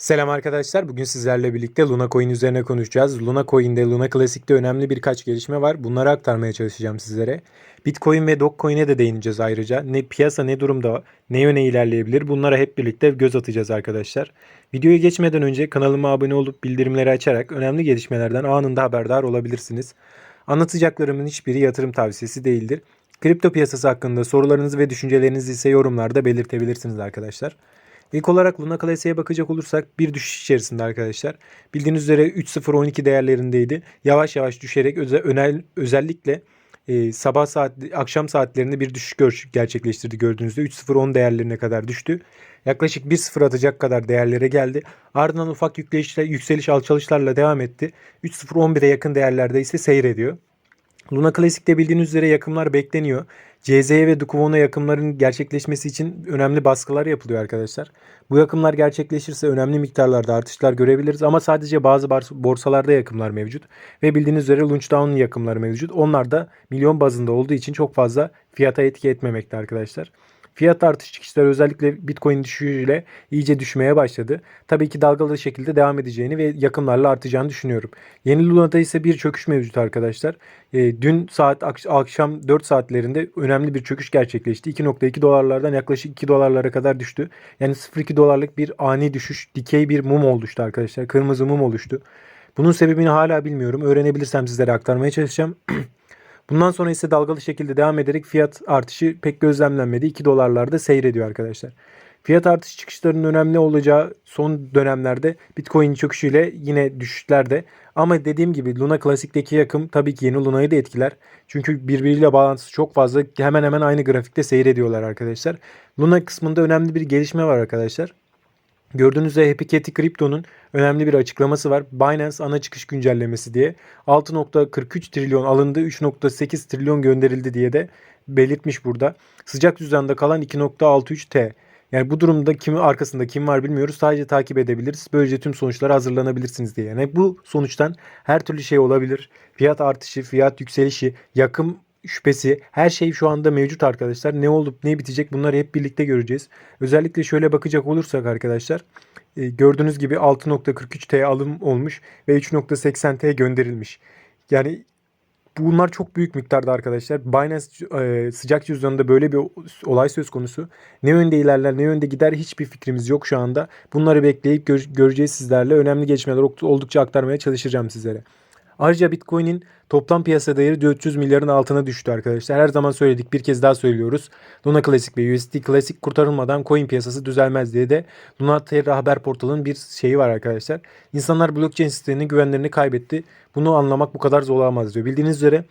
Selam arkadaşlar. Bugün sizlerle birlikte Luna Coin üzerine konuşacağız. Luna Coin'de, Luna Classic'te önemli birkaç gelişme var. Bunları aktarmaya çalışacağım sizlere. Bitcoin ve Dogecoin'e de değineceğiz ayrıca. Ne piyasa ne durumda, ne yöne ilerleyebilir bunlara hep birlikte göz atacağız arkadaşlar. Videoya geçmeden önce kanalıma abone olup bildirimleri açarak önemli gelişmelerden anında haberdar olabilirsiniz. Anlatacaklarımın hiçbiri yatırım tavsiyesi değildir. Kripto piyasası hakkında sorularınızı ve düşüncelerinizi ise yorumlarda belirtebilirsiniz arkadaşlar. İlk olarak Luna Classic'e bakacak olursak bir düşüş içerisinde arkadaşlar. Bildiğiniz üzere 3.012 değerlerindeydi. Yavaş yavaş düşerek özel, özellikle e, sabah saat akşam saatlerinde bir düşüş gerçekleştirdi gördüğünüzde 3.010 değerlerine kadar düştü. Yaklaşık 1.0 atacak kadar değerlere geldi. Ardından ufak yükleyişler, yükseliş alçalışlarla devam etti. 3.011'e yakın değerlerde ise seyrediyor. Luna Classic'te bildiğiniz üzere yakımlar bekleniyor. CZ'ye ve Dukovon'a yakımların gerçekleşmesi için önemli baskılar yapılıyor arkadaşlar. Bu yakımlar gerçekleşirse önemli miktarlarda artışlar görebiliriz ama sadece bazı borsalarda yakımlar mevcut. Ve bildiğiniz üzere Launchdown yakımları mevcut. Onlar da milyon bazında olduğu için çok fazla fiyata etki etmemekte arkadaşlar. Fiyat artış çıkışları özellikle Bitcoin düşüşüyle iyice düşmeye başladı. Tabii ki dalgalı şekilde devam edeceğini ve yakınlarla artacağını düşünüyorum. Yeni Luna'da ise bir çöküş mevcut arkadaşlar. E, dün saat akşam 4 saatlerinde önemli bir çöküş gerçekleşti. 2.2 dolarlardan yaklaşık 2 dolarlara kadar düştü. Yani 0.2 dolarlık bir ani düşüş, dikey bir mum oluştu arkadaşlar. Kırmızı mum oluştu. Bunun sebebini hala bilmiyorum. Öğrenebilirsem sizlere aktarmaya çalışacağım. Bundan sonra ise dalgalı şekilde devam ederek fiyat artışı pek gözlemlenmedi. 2 dolarlarda seyrediyor arkadaşlar. Fiyat artış çıkışlarının önemli olacağı son dönemlerde Bitcoin çöküşüyle yine düşüşlerde. Ama dediğim gibi Luna Classic'teki yakım tabii ki yeni Luna'yı da etkiler. Çünkü birbiriyle bağlantısı çok fazla. Hemen hemen aynı grafikte seyrediyorlar arkadaşlar. Luna kısmında önemli bir gelişme var arkadaşlar. Gördüğünüz üzere Happy Cathy Crypto'nun önemli bir açıklaması var. Binance ana çıkış güncellemesi diye 6.43 trilyon alındı, 3.8 trilyon gönderildi diye de belirtmiş burada. Sıcak düzende kalan 2.63 T. Yani bu durumda kimi arkasında kim var bilmiyoruz. Sadece takip edebiliriz. Böylece tüm sonuçlara hazırlanabilirsiniz diye. Yani bu sonuçtan her türlü şey olabilir. Fiyat artışı, fiyat yükselişi, yakım şüphesi her şey şu anda mevcut arkadaşlar. Ne olup ne bitecek bunları hep birlikte göreceğiz. Özellikle şöyle bakacak olursak arkadaşlar e, gördüğünüz gibi 6.43T alım olmuş ve 3.80T gönderilmiş. Yani bunlar çok büyük miktarda arkadaşlar. Binance e, sıcak cüzdanında böyle bir olay söz konusu. Ne yönde ilerler ne yönde gider hiçbir fikrimiz yok şu anda. Bunları bekleyip gör, göreceğiz sizlerle. Önemli gelişmeler oldukça aktarmaya çalışacağım sizlere. Ayrıca Bitcoin'in toplam piyasa değeri 400 milyarın altına düştü arkadaşlar. Her zaman söyledik bir kez daha söylüyoruz. Luna Classic ve USD Classic kurtarılmadan coin piyasası düzelmez diye de Luna Terra haber portalının bir şeyi var arkadaşlar. İnsanlar blockchain sisteminin güvenlerini kaybetti. Bunu anlamak bu kadar zor olamaz diyor. Bildiğiniz üzere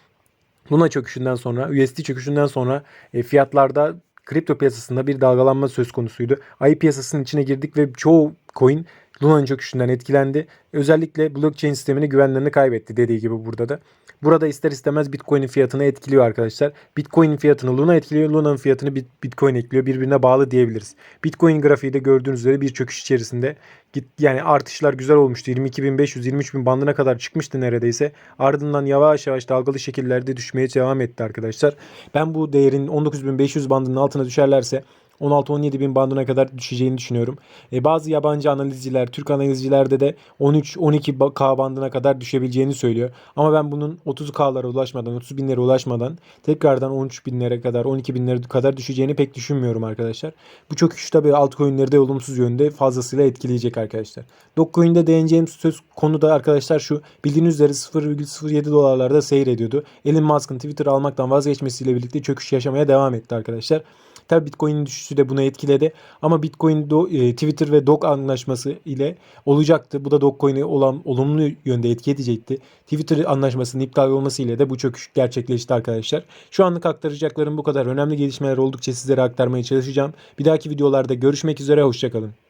Luna çöküşünden sonra, USD çöküşünden sonra e, fiyatlarda kripto piyasasında bir dalgalanma söz konusuydu. Ayı piyasasının içine girdik ve çoğu coin Luna'nın çöküşünden etkilendi. Özellikle blockchain sistemini güvenlerini kaybetti dediği gibi burada da. Burada ister istemez Bitcoin'in fiyatını etkiliyor arkadaşlar. Bitcoin'in fiyatını Luna etkiliyor, Luna'nın fiyatını Bitcoin ekliyor. Birbirine bağlı diyebiliriz. Bitcoin grafiği de gördüğünüz üzere bir çöküş içerisinde. Yani artışlar güzel olmuştu. 22.500-23.000 bandına kadar çıkmıştı neredeyse. Ardından yavaş yavaş dalgalı şekillerde düşmeye devam etti arkadaşlar. Ben bu değerin 19.500 bandının altına düşerlerse 16-17 bin bandına kadar düşeceğini düşünüyorum. E, bazı yabancı analizciler, Türk analizcilerde de 13-12K bandına kadar düşebileceğini söylüyor. Ama ben bunun 30K'lara ulaşmadan, 30 binlere ulaşmadan tekrardan 13 binlere kadar, 12 binlere kadar düşeceğini pek düşünmüyorum arkadaşlar. Bu çöküş tabii altcoin'leri de olumsuz yönde fazlasıyla etkileyecek arkadaşlar. Dogecoin'de değineceğim söz konu da arkadaşlar şu. Bildiğiniz üzere 0,07 dolarlarda seyrediyordu. Elon Musk'ın Twitter almaktan vazgeçmesiyle birlikte çöküş yaşamaya devam etti arkadaşlar. Tabi Bitcoin'in düşüşü de buna etkiledi. Ama Bitcoin do, e, Twitter ve Dog anlaşması ile olacaktı. Bu da Dogecoin'e olan olumlu yönde etki edecekti. Twitter anlaşmasının iptal olması ile de bu çöküş gerçekleşti arkadaşlar. Şu anlık aktaracaklarım bu kadar. Önemli gelişmeler oldukça sizlere aktarmaya çalışacağım. Bir dahaki videolarda görüşmek üzere. Hoşçakalın.